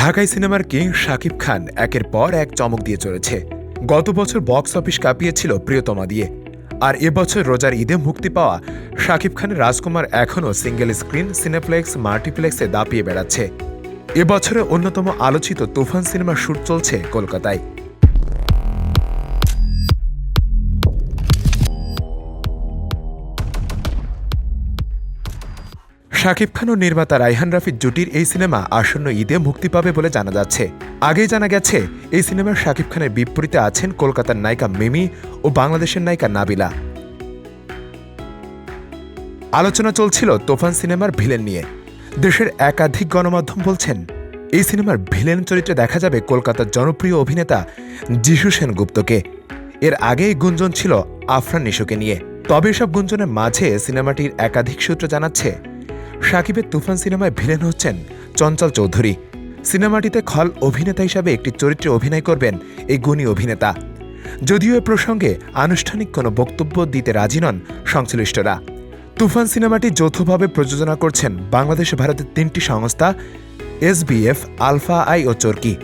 ঢাকাই সিনেমার কিং শাকিব খান একের পর এক চমক দিয়ে চলেছে। গত বছর বক্স অফিস কাঁপিয়েছিল প্রিয়তমা দিয়ে। আর এবছর রোজার ঈদে মুক্তি পাওয়া শাকিব খানের রাজকুমার এখনও সিঙ্গেল স্ক্রিন সিনেপ্লেক্স, মাল্টিপ্লেক্সে দাপিয়ে বেড়াচ্ছে। এবছরে অন্যতম আলোচিত তুফান সিনেমার শ্যুট চলছে কলকাতায়। শাকিব খান ও নির্মাতা রাইহান রাফির জুটির এই সিনেমা আসন্ন ঈদে মুক্তি পাবে বলে জানা যাচ্ছে। আগেই জানা গেছে, এই সিনেমার শাকিব খানের বিপরীতে আছেন কলকাতার নায়িকা মিমি ও বাংলাদেশের নায়িকা নাবিলা। আলোচনা চলছিল তোফান সিনেমার ভিলেন নিয়ে। দেশের একাধিক গণমাধ্যম বলছেন, এই সিনেমার ভিলেন চরিত্রে দেখা যাবে কলকাতার জনপ্রিয় অভিনেতা যিশু সেনগুপ্তকে। এর আগেই গুঞ্জন ছিল আফরান নিশোকে নিয়ে। তবে এসব গুঞ্জনের মাঝে সিনেমাটির একাধিক সূত্র জানাচ্ছে সাকিবের তুফান সিনেমায় ভিলেন হচ্ছেন চঞ্চল চৌধুরী। সিনেমাটিতে খল অভিনেতা হিসাবে একটি চরিত্রে অভিনয় করবেন এই গুণী অভিনেতা। যদিও এ প্রসঙ্গে আনুষ্ঠানিক কোনো বক্তব্য দিতে রাজি নন সংশ্লিষ্টরা। তুফান সিনেমাটি যৌথভাবে প্রযোজনা করছেন বাংলাদেশ ভারতের তিনটি সংস্থা, এসবিএফ, আলফা আই ও চরকি।